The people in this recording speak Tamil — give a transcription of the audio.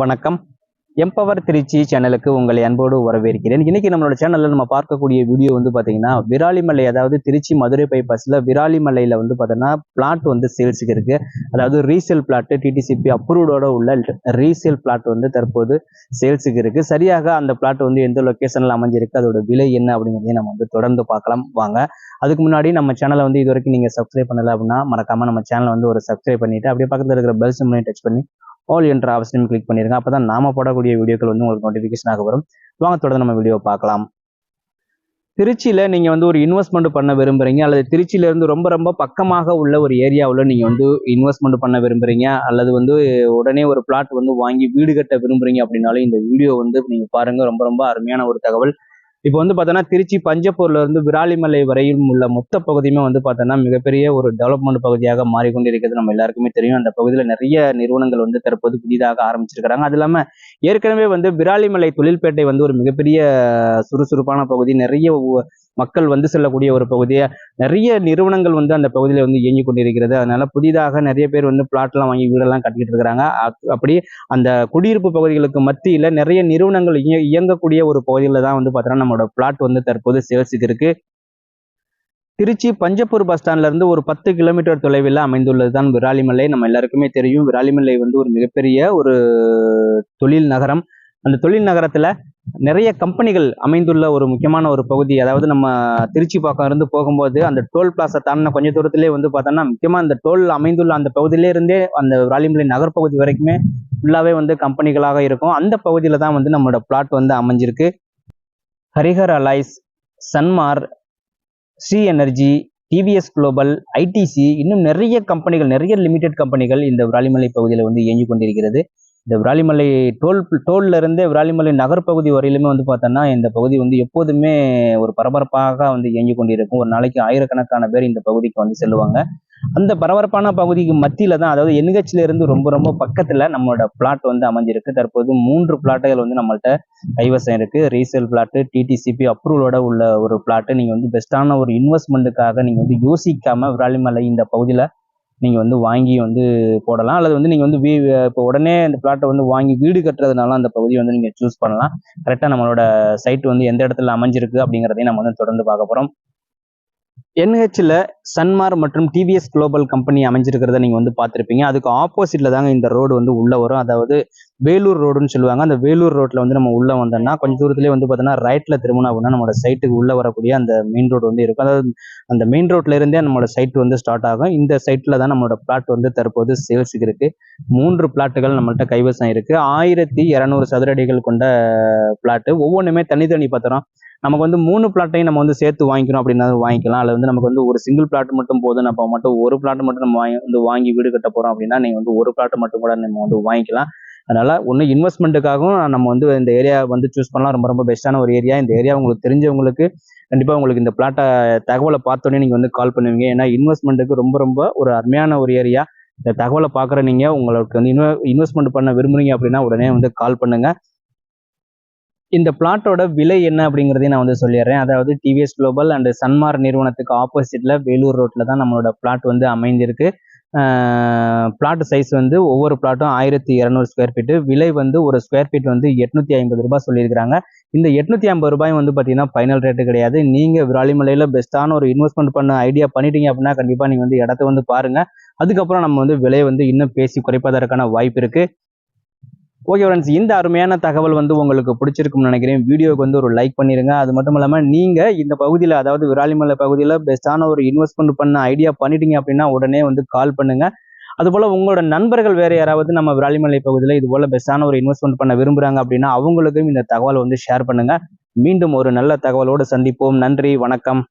வணக்கம். எம்பவர் திருச்சி சேனலுக்கு உங்களை அன்போடு வரவேற்கிறேன். இன்னைக்கு நம்மளோட சேனல்ல நம்ம பார்க்கக்கூடிய வீடியோ வந்து பாத்தீங்கன்னா விராலிமலை அதாவது திருச்சி மதுரை பைபாஸ்ல விராலிமலையில வந்து பாத்தீங்கன்னா பிளாட் வந்து சேல்ஸுக்கு இருக்கு அதாவது ரீசேல் பிளாட் டிடிசிபி அப்ரூவ்டோட உள்ள ரீசேல் பிளாட் வந்து தற்போது சேல்ஸுக்கு இருக்கு சரியாக அந்த பிளாட் வந்து எந்த லொக்கேஷனில் அமைஞ்சிருக்கு அதோட விலை என்ன அப்படிங்கிறதையும் நம்ம வந்து தொடர்ந்து பார்க்கலாம். வாங்க. அதுக்கு முன்னாடி நம்ம சேனலை வந்து இது வரைக்கும் நீங்க சப்ஸ்கிரைப் பண்ணல அப்படின்னா மறக்காம நம்ம சேனலை வந்து ஒரு சப்ஸ்கிரைப் பண்ணிட்டு அப்படியே பக்கத்தில் இருக்கிற பெல் சிம்லையும் டச் பண்ணி ஆல் என்ற ஆப்ஷனையும் கிளிக் பண்ணிருங்க. அப்பதான் நாம போடக்கூடிய வீடியோக்கள் வந்து உங்களுக்கு நோட்டிஃபிகேஷன் ஆக வரும். வாங்க தொடர்ந்து நம்ம வீடியோ பார்க்கலாம். திருச்சியில நீங்க வந்து ஒரு இன்வெஸ்ட்மெண்ட் பண்ண விரும்புறீங்க அல்லது திருச்சியில இருந்து ரொம்ப ரொம்ப பக்கமாக உள்ள ஒரு ஏரியாவில் நீங்க வந்து இன்வெஸ்ட்மெண்ட் பண்ண விரும்புறீங்க அல்லது வந்து உடனே ஒரு பிளாட் வந்து வாங்கி வீடு கட்ட விரும்புறீங்க அப்படின்னாலும் இந்த வீடியோ வந்து நீங்க பாருங்க. ரொம்ப ரொம்ப அருமையான ஒரு தகவல். இப்போ வந்து பார்த்தோன்னா திருச்சி பஞ்சப்பூர்ல இருந்து விராலிமலை வரையும் உள்ள மொத்த பகுதியுமே வந்து பார்த்தோன்னா மிகப்பெரிய ஒரு டெவலப்மெண்ட் பகுதியாக மாறிக்கொண்டிருக்கிறது. நம்ம எல்லாருக்குமே தெரியும். அந்த பகுதியில் நிறைய நிறுவனங்கள் வந்து தற்போது புதிதாக ஆரம்பிச்சிருக்கிறாங்க. அது இல்லாமல் ஏற்கனவே வந்து விராலிமலை தொழில்பேட்டை வந்து ஒரு மிகப்பெரிய சுறுசுறுப்பான பகுதி. நிறைய மக்கள் வந்து செல்லக்கூடிய ஒரு பகுதியாக நிறைய நிறுவனங்கள் வந்து அந்த பகுதியில் வந்து இயங்கி கொண்டிருக்கிறது. அதனால புதிதாக நிறைய பேர் வந்து பிளாட்லாம் வாங்கி வீடெல்லாம் கட்டிக்கிட்டு இருக்கிறாங்க. அப்படி அந்த குடியிருப்பு பகுதிகளுக்கு மத்தியில் நிறைய நிறுவனங்கள் இய- இயங்கக்கூடிய ஒரு பகுதியில் தான் வந்து பார்த்தோன்னா நம்மளோட பிளாட் வந்து தற்போது சேல்ஸுக்கு இருக்கு திருச்சி பஞ்சப்பூர் பஸ் ஸ்டாண்ட்ல இருந்து ஒரு பத்து கிலோமீட்டர் தொலைவில் அமைந்துள்ளது தான் விராலிமலை. நம்ம எல்லாருக்குமே தெரியும். விராலிமலை வந்து ஒரு மிகப்பெரிய ஒரு தொழில் நகரம். அந்த தொழில் நகரத்தில் நிறைய கம்பெனிகள் அமைந்துள்ள ஒரு முக்கியமான ஒரு பகுதி. அதாவது நம்ம திருச்சி பக்கம் இருந்து போகும்போது அந்த டோல் பிளாசா தாண்டின கொஞ்ச தூரத்திலே வந்து பார்த்தோம்னா முக்கியமாக அந்த டோல் அமைந்துள்ள அந்த பகுதியிலே இருந்தே அந்த ராலிமலை நகர்ப்பகுதி வரைக்குமே ஃபுல்லாகவே வந்து கம்பெனிகளாக இருக்கும். அந்த பகுதியில் தான் வந்து நம்மளோட பிளாட் வந்து அமைஞ்சிருக்கு. Harihar alloys Sanmar Sri energy TVS global ITC இன்னும் நிறைய கம்பெனிகள் நிறைய லிமிடெட் கம்பெனிகள் இந்த ராலிமலை பகுதியில் வந்து இயங்கி கொண்டிருக்கிறது. இந்த விராலிமலை டோல் டோல்ல இருந்தே விராலிமலை நகர்ப்பகுதி வரையிலுமே வந்து பார்த்தோன்னா இந்த பகுதி வந்து எப்போதுமே ஒரு பரபரப்பாக வந்து இயங்கி கொண்டிருக்கும். ஒரு நாளைக்கு ஆயிரக்கணக்கான பேர் இந்த பகுதிக்கு வந்து செல்லுவாங்க. அந்த பரபரப்பான பகுதிக்கு மத்தியில தான் அதாவது என்ஹெச்லேருந்து இருந்து ரொம்ப ரொம்ப பக்கத்துல நம்மளோட பிளாட் வந்து அமைஞ்சிருக்கு. தற்போது மூன்று பிளாட்டுகள் வந்து நம்மள்கிட்ட கைவசம் இருக்கு. ரீசேல் பிளாட் டிடிசிபி அப்ரூவலோட உள்ள ஒரு பிளாட் நீங்க வந்து பெஸ்டான ஒரு இன்வெஸ்ட்மெண்ட்டுக்காக நீங்க வந்து யோசிக்காம விராலிமலை இந்த பகுதியில நீங்க வந்து வாங்கி வந்து போடலாம். அல்லது வந்து நீங்க வந்து வீ இப்போ உடனே அந்த பிளாட்டை வந்து வாங்கி வீடு கட்டுறதுனால அந்த பகுதியை வந்து நீங்க சூஸ் பண்ணலாம். கரெக்டா நம்மளோட சைட் வந்து எந்த இடத்துல அமைஞ்சிருக்கு அப்படிங்கிறதையும் நம்ம வந்து தொடர்ந்து பார்க்க போகிறோம் என்ஹெச்ல சன்மார் மற்றும் டிவிஎஸ் குளோபல் கம்பெனி அமைஞ்சிருக்கிறத நீங்க வந்து பார்த்துருப்பீங்க. அதுக்கு ஆப்போசிட்ல தாங்க இந்த ரோடு வந்து உள்ள வரும். அதாவது வேலூர் ரோடுன்னு சொல்லுவாங்க. அந்த வேலூர் ரோட்ல வந்து நம்ம உள்ள வந்தோம்னா கொஞ்சம் தூரத்திலே வந்து பார்த்தோன்னா ரைட்ல திரும்பினா அப்படின்னா நம்மளோட சைட்டுக்கு உள்ள வரக்கூடிய அந்த மெயின் ரோடு வந்து இருக்கும். அதாவது அந்த மெயின் ரோட்ல இருந்தே நம்மளோட சைட் வந்து ஸ்டார்ட் ஆகும். இந்த சைட்ல தான் நம்மளோட பிளாட் வந்து தற்போது சேல்ஸுக்கு இருக்கு. மூன்று பிளாட்டுகள் நம்மள்ட்ட கைவசம் இருக்கு. ஆயிரத்தி இரநூறு சதுரடிகள் கொண்ட பிளாட்டு ஒவ்வொன்றுமே தனித்தனி பார்த்தோம் நமக்கு வந்து மூணு பிளாட்டையும் நம்ம வந்து சேர்த்து வாங்கிக்கணும் அப்படின்னா வாங்கிக்கலாம். அல்லது வந்து நமக்கு வந்து ஒரு சிங்கிள் பிளாட் மட்டும் போதும். நம்ம மட்டும் ஒரு பிளாட் மட்டும் நம்ம வாங்கி வந்து வாங்கி வீடு கட்ட போறோம் அப்படின்னா நீங்க வந்து ஒரு பிளாட் மட்டும் கூட நம்ம வந்து வாங்கிக்கலாம். அதனால ஒன்று இன்வெஸ்ட்மெண்ட்டுக்காகவும் நம்ம வந்து இந்த ஏரியா வந்து சூஸ் பண்ணலாம். ரொம்ப ரொம்ப பெஸ்ட்டான ஒரு ஏரியா இந்த ஏரியா உங்களுக்கு தெரிஞ்சவங்களுக்கு கண்டிப்பாக உங்களுக்கு இந்த பிளாட்டை தகவலை பார்த்தோன்னே நீங்கள் வந்து கால் பண்ணுவீங்க. ஏன்னா இன்வெஸ்ட்மெண்ட்டுக்கு ரொம்ப ரொம்ப ஒரு அருமையான ஒரு ஏரியா இந்த தகவலை பார்க்குற நீங்கள் உங்களுக்கு வந்து இன்வெ இன்வெஸ்ட்மெண்ட் பண்ண விரும்புறீங்க அப்படின்னா உடனே வந்து கால் பண்ணுங்க. இந்த பிளாட்டோட விலை என்ன அப்படிங்கிறதையும் நான் வந்து சொல்லிடுறேன். அதாவது டிவிஎஸ் குளோபல் அண்ட் சன்மார் நிறுவனத்துக்கு ஆப்போசிட்ல வேலூர் ரோட்ல தான் நம்மளோட பிளாட் வந்து அமைந்திருக்கு. பிளாட் சைஸ் வந்து ஒவ்வொரு பிளாட்டும் ஆயிரத்தி இரநூறு ஸ்கொயர் ஃபீட்டு விலை வந்து ஒரு ஸ்கொயர் ஃபீட் வந்து எட்நூத்தி ஐம்பது ரூபாய் சொல்லியிருக்காங்க இந்த எட்நூத்தி ஐம்பது ரூபாய் வந்து பார்த்தீங்கன்னா ஃபைனல் ரேட்டு கிடையாது. நீங்க விராலிமலையில பெஸ்ட்டான ஒரு இன்வெஸ்ட்மெண்ட் பண்ண ஐடியா பண்ணிட்டீங்க அப்படின்னா கண்டிப்பா நீங்க வந்து இடத்த வந்து பாருங்க. அதுக்கப்புறம் நம்ம வந்து விலையை வந்து இன்னும் பேசி குறைப்பதற்கான வாய்ப்பு இருக்கு. ஓகே ஃப்ரெண்ட்ஸ் இந்த அருமையான தகவல் வந்து உங்களுக்கு பிடிச்சிருக்கும்னு நினைக்கிறேன். வீடியோக்கு வந்து ஒரு லைக் பண்ணிடுங்க அது மட்டும் இல்லாமல் நீங்கள் இந்த பகுதியில் அதாவது விராலிமலை பகுதியில் பெஸ்ட்டான ஒரு இன்வெஸ்ட்மெண்ட் பண்ண ஐடியா பண்ணிட்டீங்க அப்படின்னா உடனே வந்து கால் பண்ணுங்கள் அதுபோல் உங்களோட நண்பர்கள் வேறு யாராவது நம்ம விராலிமலை பகுதியில் இது போல் பெஸ்ட்டான ஒரு இன்வெஸ்ட்மெண்ட் பண்ண விரும்புறாங்க அப்படின்னா அவங்களுக்கும் இந்த தகவலை வந்து ஷேர் பண்ணுங்கள் மீண்டும் ஒரு நல்ல தகவலோடு சந்திப்போம். நன்றி வணக்கம்.